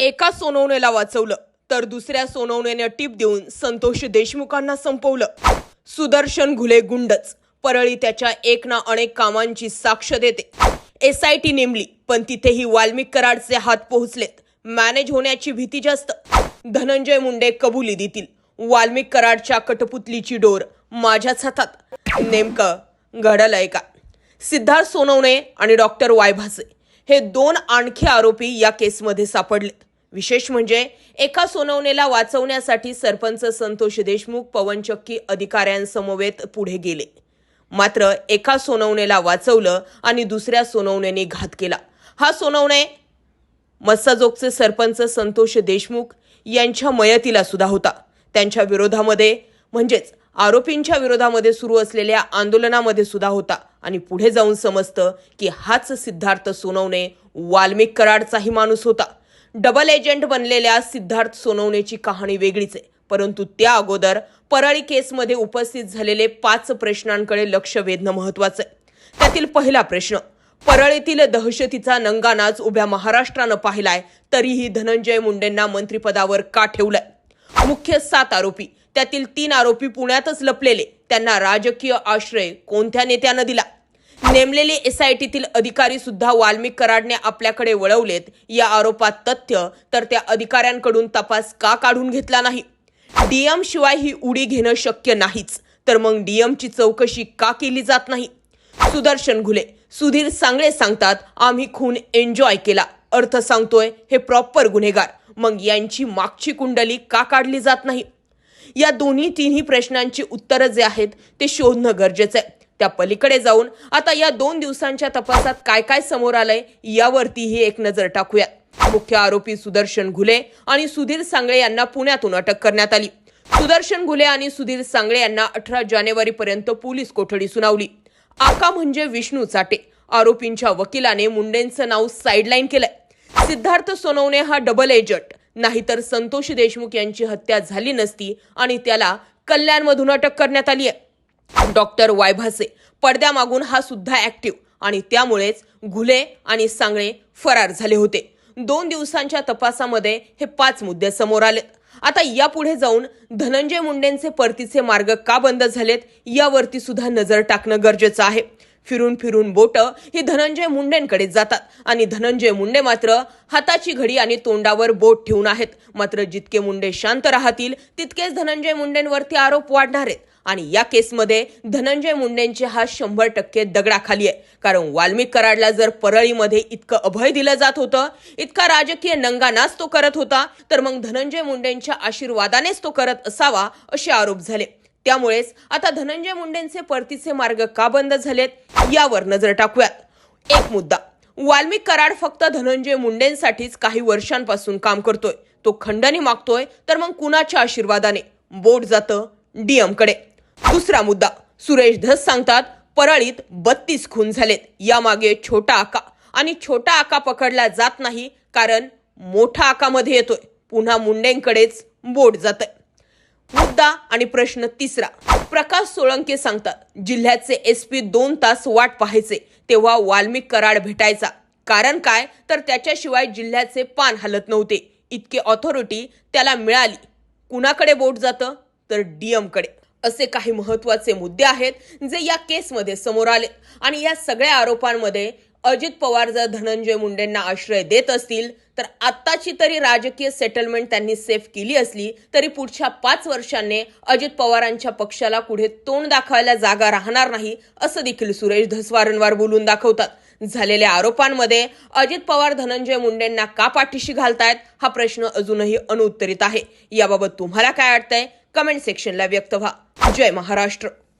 एका सोनवणेला वाचवलं तर दुसऱ्या सोनवणेने टीप देऊन संतोष देशमुखांना संपवलं. सुदर्शन घुले गुंडच परळी त्याच्या एक ना अनेक कामांची साक्ष देते. एस आय टी नेमली पण तिथेही वाल्मिक कराडचे हात पोहोचलेत. मॅनेज होण्याची भीती जास्त. धनंजय मुंडे कबुली देतील. वाल्मिक कराडच्या कटपुतलीची डोर माझ्याच हातात. नेमकं घडलंय का? सिद्धार्थ सोनवणे आणि डॉक्टर वाय भासे हे दोन आणखी आरोपी या केसमध्ये सापडलेत. विशेष म्हणजे एका सोनवणेला वाचवण्यासाठी सरपंच संतोष देशमुख पवनचक्की अधिकाऱ्यांसमवेत पुढे गेले. मात्र एका सोनवणेला वाचवलं आणि दुसऱ्या सोनवणेने घात केला. हा सोनवणे मस्साजोगचे सरपंच संतोष देशमुख यांच्या मयतीला सुद्धा होता. त्यांच्या विरोधामध्ये म्हणजेच आरोपींच्या विरोधामध्ये सुरू असलेल्या आंदोलनामध्ये सुद्धा होता आणि पुढे जाऊन समजतं की हाच सिद्धार्थ सोनवणे वाल्मिक कराडचाही माणूस होता. डबल एजंट बनलेल्या सिद्धार्थ सोनवणेची कहाणी वेगळीच आहे. परंतु त्या अगोदर परळी केसमध्ये उपस्थित झालेले पाच प्रश्नांकडे लक्ष वेधणं महत्वाचं आहे. त्यातील पहिला प्रश्न परळीतील दहशतीचा नंगानाच उभ्या महाराष्ट्रानं पाहिलाय तरीही धनंजय मुंडेंना मंत्रिपदावर का ठेवलंय? मुख्य सात आरोपी त्यातील तीन आरोपी पुण्यातच लपलेले त्यांना राजकीय आश्रय कोणत्या नेत्यानं दिला? नेमलेले एसआयटीतील अधिकारी सुद्धा वाल्मिक कराडने आपल्याकडे वळवलेत. या आरोपात तथ्य तर त्या अधिकाऱ्यांकडून तपास का काढून घेतला नाही? डीएम शिवाय ही उडी घेणं शक्य नाहीच तर मग डीएमची चौकशी का केली जात नाही? सुदर्शन घुले सुधीर सांगळे सांगतात आम्ही खून एन्जॉय केला. अर्थ सांगतोय हे प्रॉपर गुन्हेगार. मग यांची मागची कुंडली का काढली जात नाही? या दोन्ही तिन्ही प्रश्नांची उत्तरं जे आहेत ते शोधणं गरजेचं आहे. त्या पलीकडे जाऊन आता या दोन दिवसांच्या तपासात काय काय समोर आलंय यावरतीही एक नजर टाकूया मुख्य आरोपी सुदर्शन घुले आणि सुधीर सांगळे यांना पुण्यातून अटक करण्यात आली. सुदर्शन घुले आणि सुधीर सांगळे यांना अठरा जानेवारी पर्यंत पोलीस कोठडी सुनावली. आका म्हणजे विष्णू चाटे. आरोपींच्या वकिलाने मुंडेंचं नाव साईडलाईन केलंय. सिद्धार्थ सोनवणे हा डबल एजंट नाहीतर संतोष देशमुख यांची हत्या झाली नसती आणि त्याला कल्याणमधून अटक करण्यात आली आहे डॉक्टर वाय भासे पडद्यामागून हा सुद्धा ऍक्टिव्ह. आणि त्यामुळेच घुले आणि सांगळे फरार झाले होते. दोन दिवसांच्या तपासामध्ये हे पाच मुद्दे समोर आलेत आता यापुढे जाऊन धनंजय मुंडेंचे परतीचे मार्ग का बंद झालेत यावरती सुद्धा नजर टाकणं गरजेचं आहे. फिरून फिरून बोट ही धनंजय मुंडेंकडे जातात. आणि धनंजय मुंडे मात्र हाताची घडी आणि तोंडावर बोट ठेवून आहेत. मात्र जितके मुंडे शांत राहतील तितकेच धनंजय मुंडेंवरती आरोप वाढणार आहेत. आणि या केसमध्ये धनंजय मुंडेंचे हा शंभर टक्के दगडाखाली आहे. कारण वाल्मिक कराडला जर परळीमध्ये इतकं अभय दिलं जात होतं इतका राजकीय नंगानाच तो करत होता तर मग धनंजय मुंडेंच्या आशीर्वादानेच तो करत असावा असे आरोप झाले. त्यामुळेच आता धनंजय मुंडेंचे परतीचे मार्ग का बंद झालेत यावर नजर टाकूयात. एक मुद्दा वाल्मिक कराड फक्त धनंजय मुंडेंसाठीच काही वर्षांपासून काम करतोय. तो खंडणी मागतोय तर मग कुणाच्या आशीर्वादाने? बोट जातं डीएमकडे दुसरा मुद्दा सुरेश धस सांगतात परळीत बत्तीस खून झालेत. यामागे छोटा आका. आणि छोटा आका पकडला जात नाही कारण मोठा आकामध्ये येतोय. पुन्हा मुंडेंकडेच बोट जातंय. मुद्दा आणि प्रश्न तिसरा. प्रकाश सोळंके सांगतात जिल्ह्याचे एस पी दोन तास वाट पाहायचे तेव्हा वाल्मिक कराड भेटायचा. कारण काय? तर त्याच्याशिवाय जिल्ह्याचे पान हलत नव्हते. इतके ऑथॉरिटी त्याला मिळाली. कुणाकडे बोट जातं? तर डीएमकडे. असे काही महत्त्वाचे मुद्दे आहेत जे या केसमध्ये समोर आले. आणि या सगळ्या आरोपांमध्ये अजित पवार जर धनंजय मुंडेंना आश्रय देत असतील तर आत्ताची तरी राजकीय सेटलमेंट त्यांनी सेफ केली असली तरी पुढच्या पाच वर्षांनी अजित पवारांच्या पक्षाला पुढे तोंड दाखवायला जागा राहणार नाही असं देखील सुरेश धस वारंवार बोलून दाखवतात. झालेल्या आरोपांमध्ये अजित पवार धनंजय मुंडेंना का पाठीशी घालतायत हा प्रश्न अजूनही अनुत्तरित आहे. याबाबत तुम्हाला काय वाटतंय? कमेंट सेक्शनला व्यक्त व्हा. जय महाराष्ट्र.